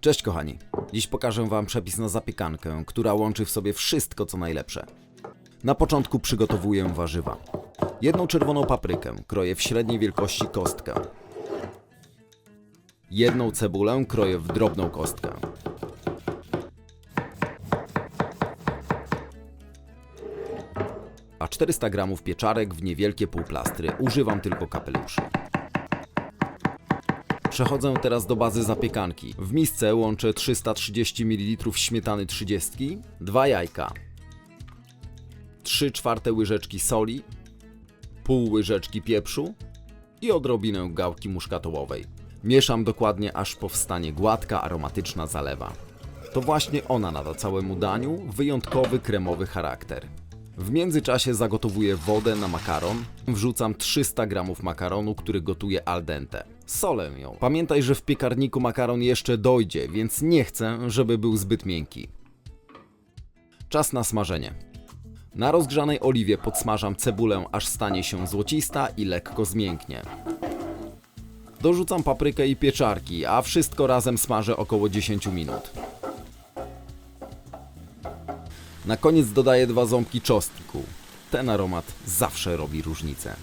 Cześć kochani. Dziś pokażę Wam przepis na zapiekankę, która łączy w sobie wszystko co najlepsze. Na początku przygotowuję warzywa. Jedną czerwoną paprykę kroję w średniej wielkości kostkę. Jedną cebulę kroję w drobną kostkę. A 400 g pieczarek w niewielkie półplastry. Używam tylko kapeluszy. Przechodzę teraz do bazy zapiekanki. W misce łączę 330 ml śmietany 30, 2 jajka, 3 czwarte łyżeczki soli, pół łyżeczki pieprzu i odrobinę gałki muszkatołowej. Mieszam dokładnie aż powstanie gładka, aromatyczna zalewa. To właśnie ona nada całemu daniu wyjątkowy kremowy charakter. W międzyczasie zagotowuję wodę na makaron. Wrzucam 300 g makaronu, który gotuję al dente. Solę ją. Pamiętaj, że w piekarniku makaron jeszcze dojdzie, więc nie chcę, żeby był zbyt miękki. Czas na smażenie. Na rozgrzanej oliwie podsmażam cebulę, aż stanie się złocista i lekko zmięknie. Dorzucam paprykę i pieczarki, a wszystko razem smażę około 10 minut. Na koniec dodaję dwa ząbki czosnku. Ten aromat zawsze robi różnicę.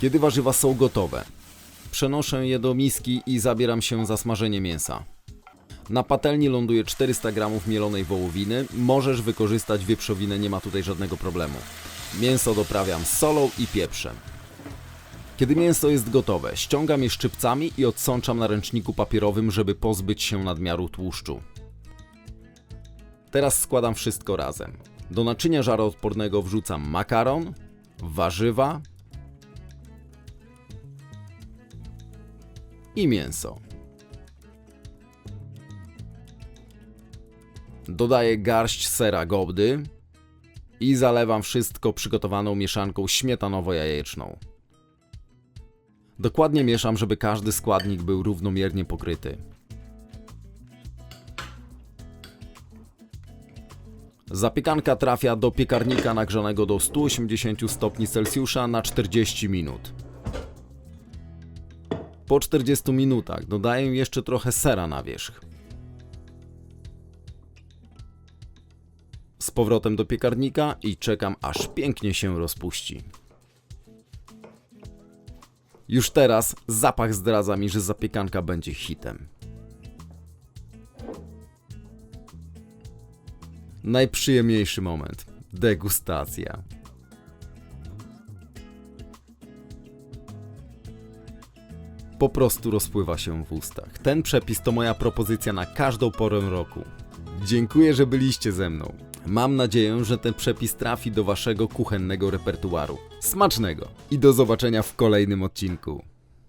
Kiedy warzywa są gotowe, przenoszę je do miski i zabieram się za smażenie mięsa. Na patelni ląduje 400 g mielonej wołowiny. Możesz wykorzystać wieprzowinę, nie ma tutaj żadnego problemu. Mięso doprawiam solą i pieprzem. Kiedy mięso jest gotowe, ściągam je szczypcami i odsączam na ręczniku papierowym, żeby pozbyć się nadmiaru tłuszczu. Teraz składam wszystko razem. Do naczynia żaroodpornego wrzucam makaron, warzywa i mięso. Dodaję garść sera gobdy i zalewam wszystko przygotowaną mieszanką śmietanowo-jajeczną. Dokładnie mieszam, żeby każdy składnik był równomiernie pokryty. Zapiekanka trafia do piekarnika nagrzanego do 180 stopni Celsjusza na 40 minut. Po 40 minutach dodaję jeszcze trochę sera na wierzch. Z powrotem do piekarnika i czekam aż pięknie się rozpuści. Już teraz zapach zdradza mi, że zapiekanka będzie hitem. Najprzyjemniejszy moment. Degustacja. Po prostu rozpływa się w ustach. Ten przepis to moja propozycja na każdą porę roku. Dziękuję, że byliście ze mną. Mam nadzieję, że ten przepis trafi do waszego kuchennego repertuaru. Smacznego i do zobaczenia w kolejnym odcinku.